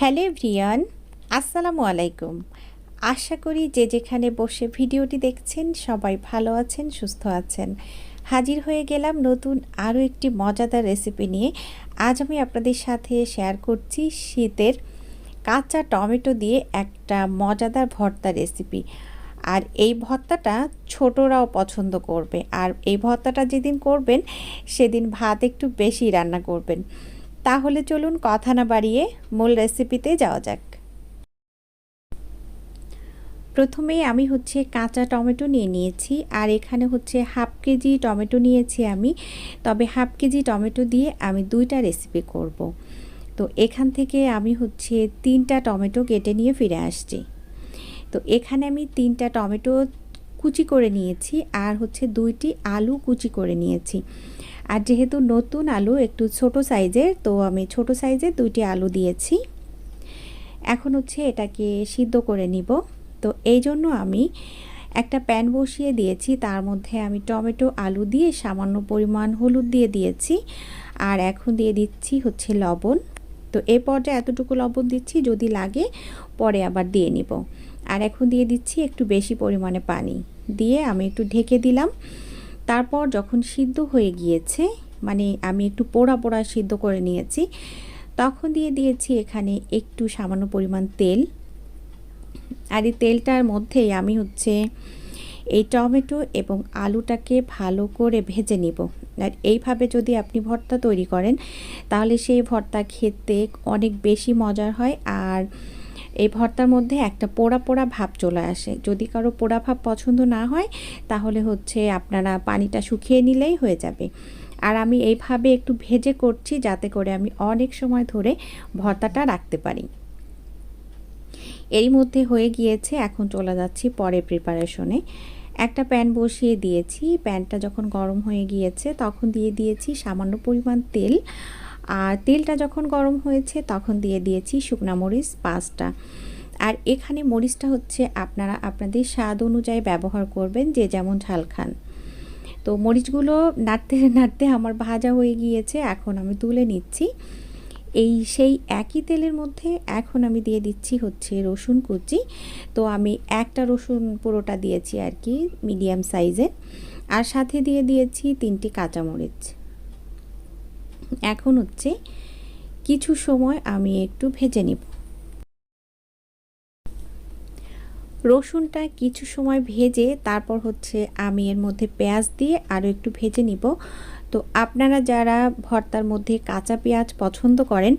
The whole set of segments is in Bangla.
হ্যালো এভরিয়ান আসসালামু আলাইকুম। আশা করি যে যেখানে বসে ভিডিওটি দেখছেন সবাই ভালো আছেন, সুস্থ আছেন। হাজির হয়ে গেলাম নতুন আরও একটি মজাদার রেসিপি নিয়ে। আজ আমি আপনাদের সাথে শেয়ার করছি শীতের কাঁচা টমেটো দিয়ে একটা মজাদার ভর্তা রেসিপি আর এই ভর্তাটা ছোটরাও পছন্দ করবে। আর এই ভর্তাটা যেদিন করবেন, সেদিন ভাত একটু বেশি রান্না করবেন। তাহলে চলুন কথা না বাড়িয়ে মূল রেসিপিতে যাওয়া যাক। প্রথমে আমি হচ্ছে কাঁচা টমেটো নিয়ে নিয়েছি, আর এখানে হচ্ছে হাফ কেজি টমেটো নিয়েছি আমি। তবে হাফ কেজি টমেটো দিয়ে আমি দুইটা রেসিপি করব। তো এখান থেকে আমি হচ্ছে তিনটা টমেটো কেটে নিয়ে ফিরে আসছি। তো এখানে আমি তিনটা টমেটো কুচি করে নিয়েছি আর হচ্ছে দুইটি আলু কুচি করে নিয়েছি। আর যেহেতু নতুন আলু, একটু ছোট সাইজের, তো আমি ছোট সাইজের দুইটি আলু দিয়েছি। এখন হচ্ছে এটাকে সিদ্ধ করে নিব। তো এই জন্য আমি একটা প্যান বসিয়ে দিয়েছি। তার মধ্যে আমি টমেটো আলু দিয়ে সামান্য পরিমাণ হলুদ দিয়ে দিয়েছি। আর এখন দিয়ে দিচ্ছি হচ্ছে লবণ। তো এই পর্যায়ে এতটুকু লবণ দিচ্ছি, যদি লাগে পরে আবার দিয়ে নিব। আর এখন দিয়ে দিচ্ছি একটু বেশি পরিমাণে পানি। দিয়ে আমি একটু ঢেকে দিলাম। তারপর যখন সিদ্ধ হয়ে গিয়েছে মানে আমি একটু পোড়া পোড়া সিদ্ধ করে নিয়েছি, তখন দিয়ে দিয়েছি এখানে একটু সামান্য পরিমাণ তেল। আর এই তেলটার মধ্যেই আমি হচ্ছে এই টমেটো এবং আলুটাকে ভালো করে ভেজে নিব। আর এইভাবে যদি আপনি ভর্তা তৈরি করেন, তাহলে সেই ভর্তা খেতে অনেক বেশি মজার হয়। আর এই ভর্তার মধ্যে একটা পোড়া পোড়া ভাব চলে আসে। যদি কারও পোড়া ভাব পছন্দ না হয়, তাহলে হচ্ছে আপনারা পানিটা শুকিয়ে নিলেই হয়ে যাবে। আর আমি এইভাবে একটু ভেজে করছি যাতে করে আমি অনেক সময় ধরে ভর্তাটা রাখতে পারি। এরই মধ্যে হয়ে গিয়েছে, এখন চলে যাচ্ছি পরে প্রিপারেশনে একটা প্যান বসিয়ে দিয়েছি। প্যানটা যখন গরম হয়ে গিয়েছে, তখন দিয়ে দিয়েছি সামান্য পরিমাণ তেল। আর তেলটা যখন গরম হয়েছে, তখন দিয়ে দিয়েছি শুকনা মরিচ পাঁচটা। আর এখানে মরিচটা হচ্ছে আপনারা আপনাদের স্বাদ অনুযায়ী ব্যবহার করবেন, যে যেমন ঝাল খান। তো মরিচগুলো নাড়তে নাড়তে আমার ভাজা হয়ে গিয়েছে, এখন আমি তুলে নিচ্ছি। এই সেই একই তেলের মধ্যে এখন আমি দিয়ে দিচ্ছি হচ্ছে রসুন কুচি। তো আমি একটা রসুন পুরোটা দিয়েছি আর কি, মিডিয়াম সাইজের আর সাথে দিয়ে দিয়েছি তিনটি কাঁচামরিচ। এখন হচ্ছে কিছু সময় আমি একটু ভেজে নিব। রসুনটা কিছু সময় ভেজে তারপর হচ্ছে আমি এর মধ্যে পেঁয়াজ দিয়ে আরও একটু ভেজে নিব। তো আপনারা যারা ভর্তার মধ্যে কাঁচা পেঁয়াজ পছন্দ করেন,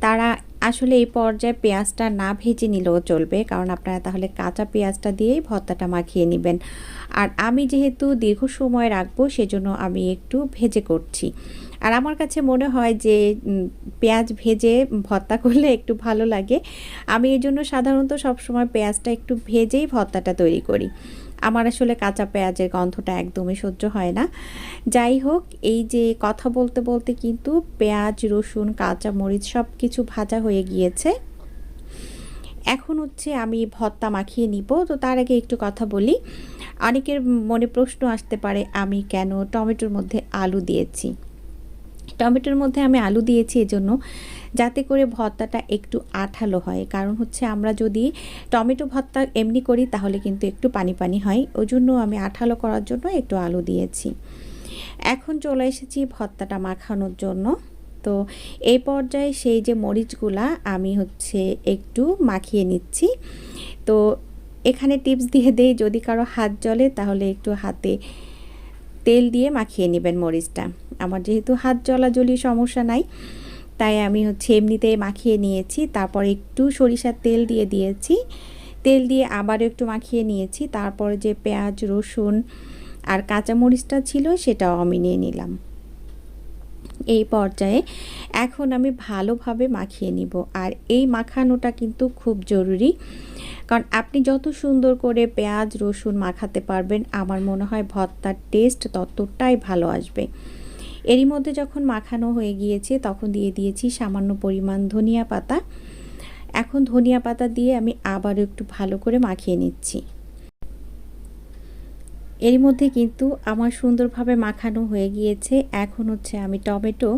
তারা আসলে এই পর্যায়ে পেঁয়াজটা না ভেজে নিলেও চলবে, কারণ আপনারা তাহলে কাঁচা পেঁয়াজটা দিয়েই ভর্তাটা মাখিয়ে নেবেন। আর আমি যেহেতু দীর্ঘ সময় রাখব, সেজন্য আমি একটু ভেজে করছি। আর আমার কাছে মনে হয় যে পেঁয়াজ ভেজে ভর্তা করলে একটু ভালো লাগে। আমি এই জন্য সাধারণত সবসময় পেঁয়াজটা একটু ভেজেই ভর্তাটা তৈরি করি। আমার আসলে কাঁচা পেঁয়াজের গন্ধটা একদমই সহ্য হয় না। যাই হোক, এই যে কথা বলতে বলতে কিন্তু পেঁয়াজ, রসুন, কাঁচা মরিচ সব কিছু ভাজা হয়ে গিয়েছে। এখন হচ্ছে আমি ভর্তা মাখিয়ে নিব। তো তার আগে একটু কথা বলি। অনেকের মনে প্রশ্ন আসতে পারে, আমি কেন টমেটোর মধ্যে আলু দিয়েছি? টমেটোর মধ্যে আমি আলু দিয়েছি এজন্য, যাতে করে ভর্তাটা একটু আঠালো হয়। কারণ হচ্ছে আমরা যদি টমেটো ভর্তা এমনি করি, তাহলে কিন্তু একটু পানি পানি হয়। ওই জন্য আমি আঠালো করার জন্য একটু আলু দিয়েছি। এখন চলে এসেছি ভর্তাটা মাখানোর জন্য। তো এই পর্যায়ে সেই যে মরিচগুলা আমি হচ্ছে একটু মাখিয়ে নিচ্ছি। তো এখানে টিপস দিয়ে দেই, যদি কারও হাত জ্বলে তাহলে একটু হাতে তেল দিয়ে মাখিয়ে নেবেন মরিচটা। আমার যেহেতু হাত জলাজলি সমস্যা নাই, তাই আমি হচ্ছে এমনিতেই মাখিয়ে নিয়েছি। তারপর একটু সরিষার তেল দিয়ে দিয়েছি। তেল দিয়ে আবারও একটু মাখিয়ে নিয়েছি। তারপরে যে পেঁয়াজ, রসুন আর কাঁচামরিচটা ছিল সেটাও আমি নিয়ে নিলাম। এই পর্যায়ে এখন আমি ভালোভাবে মাখিয়ে নিব। আর এই মাখানোটা কিন্তু খুব জরুরি। কারণ আপনি যত সুন্দর করে পেঁয়াজ, রসুন মাখাতে পারবেন, আমার মনে হয় ভর্তার টেস্ট ততটাই ভালো আসবে। এরই মধ্যে যখন মাখানো হয়ে গিয়েছে, তখন দিয়ে দিয়েছি সামান্য পরিমাণ ধনিয়া পাতা। এখন ধনিয়া পাতা দিয়ে আমি আবারও একটু ভালো করে মাখিয়ে নিচ্ছি। এর মধ্যে কিন্তু আমার সুন্দরভাবে মাখানো হয়ে গিয়েছে। এখন হচ্ছে আমি টমেটো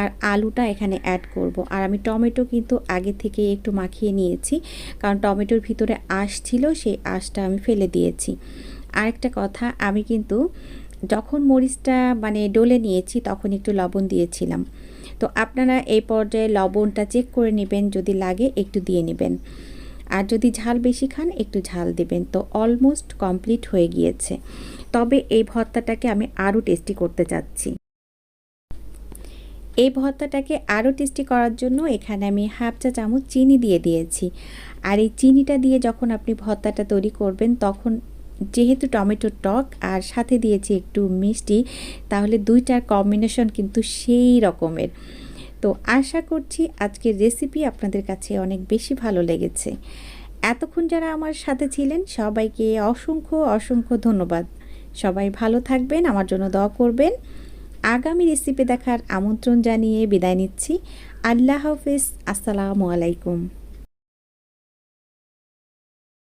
আর আলুটা এখানে অ্যাড করব। আর আমি টমেটো কিন্তু আগে থেকে একটু মাখিয়ে নিয়েছি, কারণ টমেটোর ভিতরে আঁশ ছিল, সেই আঁশটা আমি ফেলে দিয়েছি। আরেকটা কথা, আমি কিন্তু যখন মরিচটা মানে ডলে নিয়েছি, তখন একটু লবণ দিয়েছিলাম। তো আপনারা এই পর্যায়ে লবণটা চেক করে নেবেন, যদি লাগে একটু দিয়ে নেবেন। আর যদি ঝাল বেশি খান, একটু ঝাল দেবেন। তো অলমোস্ট কমপ্লিট হয়ে গিয়েছে। তবে এই ভর্তাটাকে আমি আরও টেস্টি করতে চাচ্ছি। এই ভর্তাটাকে আরও টেস্টি করার জন্য এখানে আমি হাফ চা চামচ চিনি দিয়ে দিয়েছি। আর এই চিনিটা দিয়ে যখন আপনি ভর্তাটা তৈরি করবেন, তখন যেহেতু টমেটোর টক আর সাথে দিয়েছি একটু মিষ্টি, তাহলে দুইটার কম্বিনেশন কিন্তু সেই রকমের। তো আশা করছি আজকের রেসিপি আপনাদের কাছে অনেক বেশি ভালো লেগেছে। এতক্ষণ যারা আমার সাথে ছিলেন, সবাইকে অসংখ্য অসংখ্য ধন্যবাদ। সবাই ভালো থাকবেন, আমার জন্য দোয়া করবেন। আগামী রেসিপি দেখার আমন্ত্রণ জানিয়ে বিদায় নিচ্ছি। আল্লাহ হাফিজ। আসসালামু আলাইকুম।